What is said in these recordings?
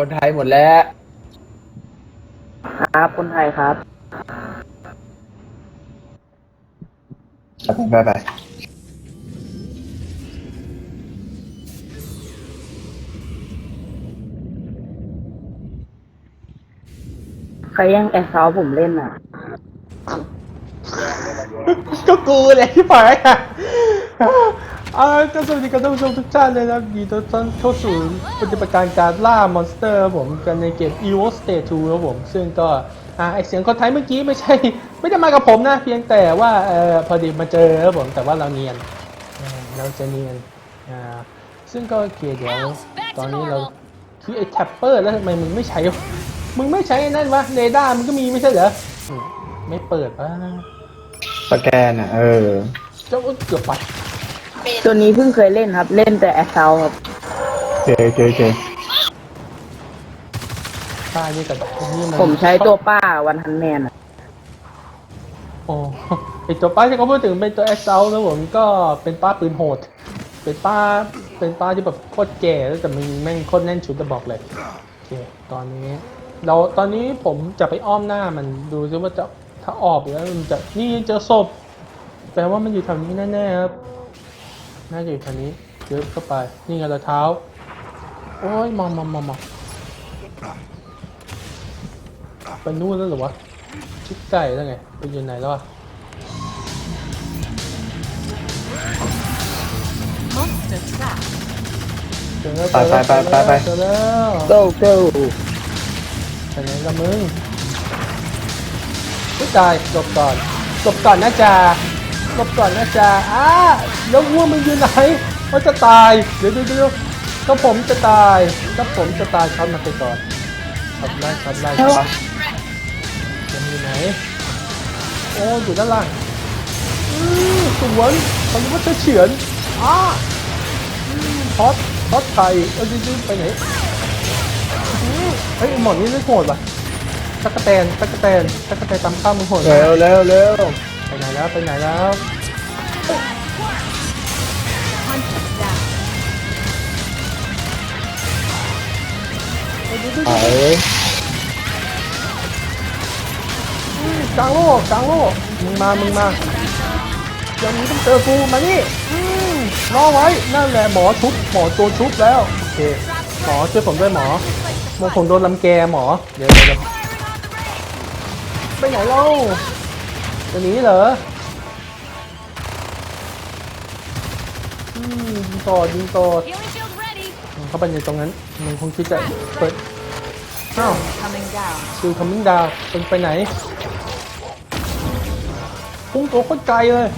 คนไทยหมดแล้ว ครับคนไทยครับ ไปไปใครแย่งแอสซาวผมเล่นอะ ก็กูเลยที่ฝ่ายอะ อ่าก็สวัสดีกับท่านผู้ชมทุกท่านเลยนะครับยินดีต้อนรับเข้าสู่ปฏิบัติการการล่ามอนสเตอร์ครับผมกันในเกม EVO State 2ครับผม ซึ่งก็อ่าไอเสียงคนไทยเมื่อกี้ไม่ใช่ ไม่ได้มากับผมนะ เพียงแต่ว่าเออพอดีมาเจอครับผม แต่ว่าเราเนียนเออเราจะเนียนอ่าซึ่งก็โอเคเดี๋ยวตอนนี้เราคือไอ้แท็ปเปอร์แล้วทำไมมึงไม่ใช้มึงไม่ใช้ไอ้นั่นวะเรดาร์มันก็มีไม่ใช่เหรออืมไม่เปิดวะสแกนอะเออ เจ้าเกือบไป ตัวนี้เพิ่งเคยเล่นครับ เล่นแต่แอสซาวครับโอเคโอเคโอเคป้านี่กับนี่มันผมใช้ตัวป้าวันฮันแมนอะโอ้ไอตัวป้าที่เขาพูดถึงเป็นตัวแอสเซลนะผมก็เป็นป้าปืนโหด เป็นป้าเป็นป้าที่แบบโคตรแก่แล้วแต่มันแม่งโคตรแน่นชุดจะบอกเลยโอเคตอนนี้ เราตอนนี้ผมจะไปอ้อมหน้ามันดูซิว่าจะถ้าออกแล้วมันจะนี่เจอศพแปลว่ามันอยู่แถวนี้แน่ๆครับ น่าจะอยู่แถวนี้เยอะเข้าไป นี่ไงรองเท้า โอ้ยมองมองมองมองไปนู่นแล้วเหรอวะ ชิดไก่แล้วไง ไปอยู่ไหนแล้ววะ Monster trap. เจอแล้วไปไปไปไปไป เจอแล้วโก้โก้ไปไหนละมึงไม่ตายหลบก่อนหลบก่อนนะจ๊ะ หลบก่อนนะจ๊ะอ้าแล้ววัวมึงอยู่ไหนเขาจะตาย เดี๋ยวเดี๋ยวเดี๋ยวก็ผมจะตายก็ผมจะตายเขามาไปก่อนขับไล่ขับไล่ขับยังอยู่ไหน โอ้ อยู่ด้านล่างอือสวนเขาเรียกว่าเฉือนอ้าอืมฮอตฮอตไทยเอ้ยจริงๆไปไหนเฮ้ยหมอนนี่ไม่โหดว่ะตั๊กแตนตั๊กแตนตั๊กแตนตามข้ามมึงโหดเร็วเร็วเร็ว ไปไหนแล้วไปไหนแล้ว Hunter down. ไปอืมกลางโลกกลางโลกมึงมามึงมาอย่างนี้ต้องเจอกูมานี่อืมรอไว้นั่นแหละหมอชุบหมอตัวชุบแล้วโอเคหมอช่วยผมด้วยหมอหมอผมโดนลำแกหมอเดี๋ยวเดี๋ยวเดี๋ยวไปไหนเล่า จะหนีเหรออืมยิงต่อยิงต่อ Healing shield ready. เข้าไปในตรงนั้น มันคงคิดจะเปิดอ้าว Coming down. ซิลคัมมิ่งดาวเป็นไปไหนพุ่งตัวโคตรไกลเลย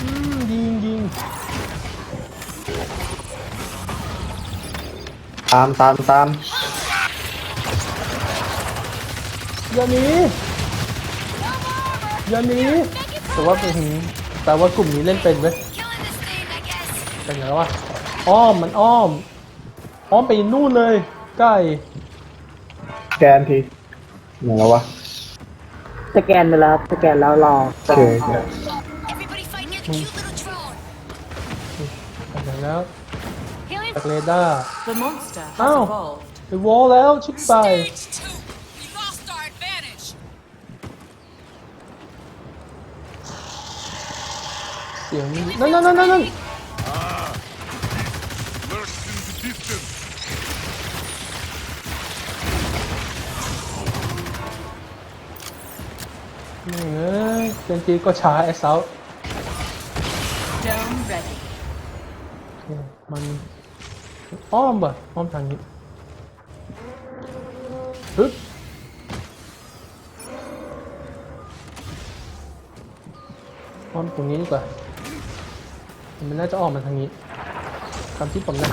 อืมยิงยิงตามตามตามอย่าหนี อย่าหนีแต่ว่าเป็นแต่ว่ากลุ่มนี้เล่นเป็นไหม Killing this thing, I guess. เป็นไงวะอ้อมมันอ้อม อ้อมไปนู่นเลยใกล้สแกนทีไหนแล้ววะสแกนไปแล้วครับสแกนแล้วรอโอเคโอเค Everybody fight near the cute little drone. ไปไหนแล้ว Healing. จากเรดาร์ The monster has Ow. evolved. ไปวอลแล้วชิดไป Stage two. We lost our advantage. เสียงนั่นนั่นนั่นนั่นนั่น Lurks in the distance. นี่เอ้ยเจนจีก็ช้าไอ้เซา Dome ready. มันอ้อมป่ะอ้อมทางนี้ฮึบอ้อมตรงนี้ดีกว่า มันน่าจะอ้อมมาทางนี้ตามที่ผมนะ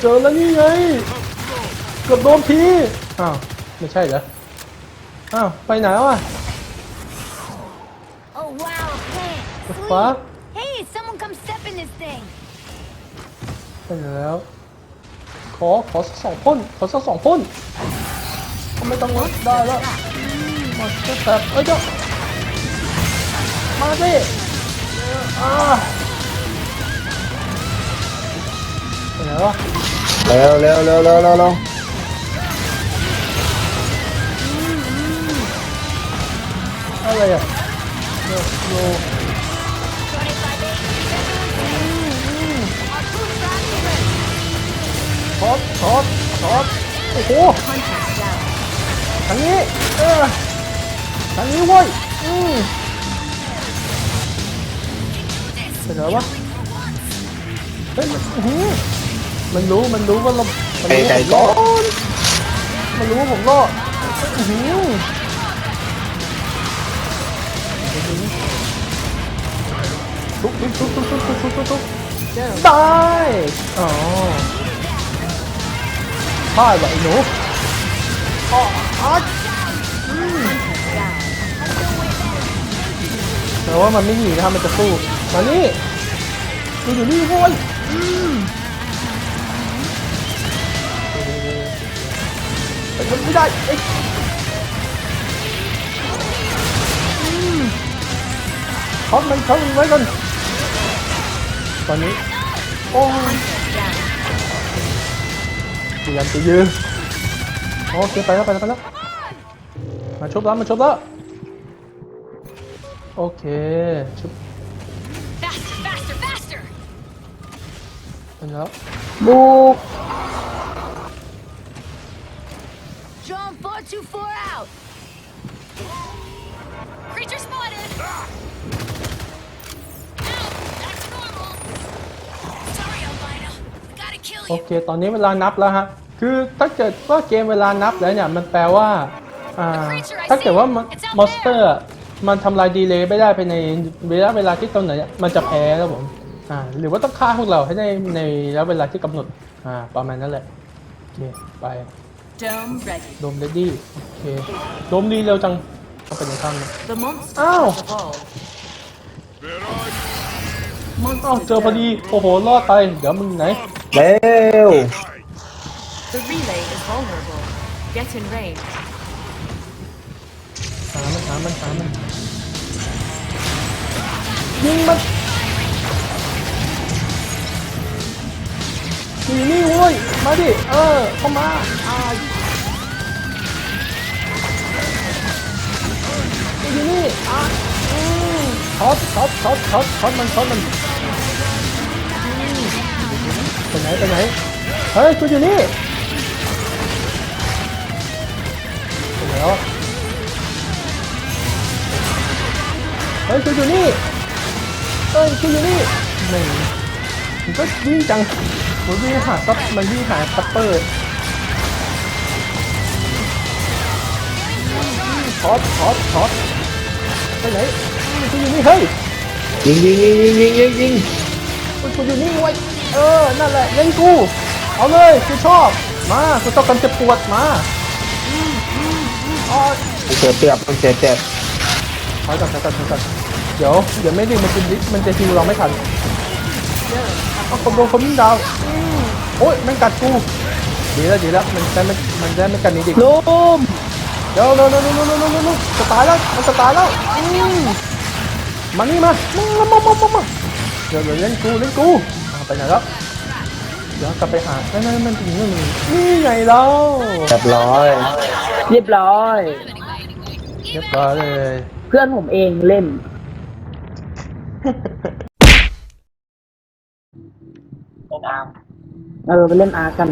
เจอแล้วนี่ไงเกือบโดนทีอ้าวไม่ใช่เหรออ้าวไปไหนวะ Oh wow, a plant. The Sweet. fuck? Hey, someone come step in this thing. ไปไหนแล้ว ขอขอสักสองพ่นขอสักสองพ่นไม่ต้องวัดได้แล้วอืมมาสเตอร์แบบเอ้ยเจ้ามาสิ อ่าไปไหนไหนวเร็วเร็วเร็วเร็วเร็วเร็วอะไรอะโลโลช็อตช็อตช็อตโอ้โหทางนี้เออทางนี้เว้ยอืม เป็นไงวะเฮ้ยมันอื้อหือมันรู้มันรู้ว่าเรามันไก่รู้ไก่ว่าผมรก้ออดนมันรู้ว่าผมรอดอื้อหือทุบทุบทุบทุบทุบทุบทุบทุบทุบได้อ๋อพ่ายว่ะไอ้หนูอ๋ออ๋ออืมแต่ว่ามันไม่หนีนะครับมันจะสู้ มานี่กูอยู่นี่เว้ยอืมเดี๋ยวๆๆมันไม่ได้เอ้ยอืมช็อตมันช็อตมันไว้ก่อนตอนนี้โอ้ยพยายามจะยืนโอเคไปแล้วไปแล้วไปแล้วมาชุบแล้วมาชุบแล้วโอเคชุบ ไปแล้วบุก Drone 424 out! Creature spotted! Ow! Back to normal! Sorry, Albino. We gotta kill โอ you. เค ตอนนี้เวลานับแล้วฮะ คือถ้าเกิดว่าเกมเวลานับแล้วเนี่ย มันแปลว่า อ่า ถ้าเกิดว่ามอนสเตอร์ มันทำลายดีเลย์ไม่ได้ไปในเวลาเวลาที่กำหนดเนี่ยมันจะแพ้แล้วผม อ่าหรือว่าต้องฆ่าพวกเราให้ได้ในระยะเวลาที่กำหนดอ่าประมาณนั้นแหละโอเคไป Dome ready. โดมเรดดี้โอเคโดมดีเร็วจังเอาไปในถ้ำเลย The monster Ow. has evolved. Where are you? อ้าวเจอพอดี โอ้โห รอดไป เดี๋ยวมึงไหน เร็ว The relay is vulnerable. Get in range. หามันหามันหามันยิงมัน นี่นี่เว้ย มาดิ เออ เข้ามาอ่าอยู่นี่อะอืมช็อตช็อตช็อตช็อตช็อตมันช็อตมันอืมไปไหนไปไหน เฮ้ยกูอยู่นี่ไปไหนวะเฮ้ยกูอยู่นี่เฮ้ยกูอยู่นี่แม่มันก็วิ่งจัง มันวิ่งหาซับมันวิ่งหาซัปเปอร์ช็อตช็อตช็อตไปไหนกูอยู่นี่เฮ้ยยิงยิงยิงยิงยิงยิงยิงกูอยู่นี่ไว้ยเออ นั่นแหละเล่นกู เอาเลยกูชอบ มากูชอบกันเจ็บปวดมาอืมอืมอืมอ๋อมันเจ็บเจ็บมันเจ็บเจ็บถอยก่อนถอยก่อนถอยก่อนเดี๋ยวเดี๋ยวไม่ดึงมันจะดิมันจะฮิวเราไม่ทันเอาคนโดนคนวิ่งดาวอืม โอ้ยมันกัดกูดีแล้วดีแล้วมันจะไม่มันจะไม่กัดนี้ดิลุมเดี๋ยวเร็วเร็วเร็วเร็วเร็วเร็วเร็วจะตายแล้วมันจะตายแล้วอืมมานี่มามามามามามาเดี๋ยวเดี๋ยวเล่นกูเล่นกูอ่าไปไหนแล้วเดี๋ยวกลับไปหานั่นนั่นนั่นถึงนี่นนี่ไงเราเรียบร้อย เรียบร้อย เรียบร้อยเลย เพื่อนผมเองเล่นเอ อไปเล่นอาร์กัน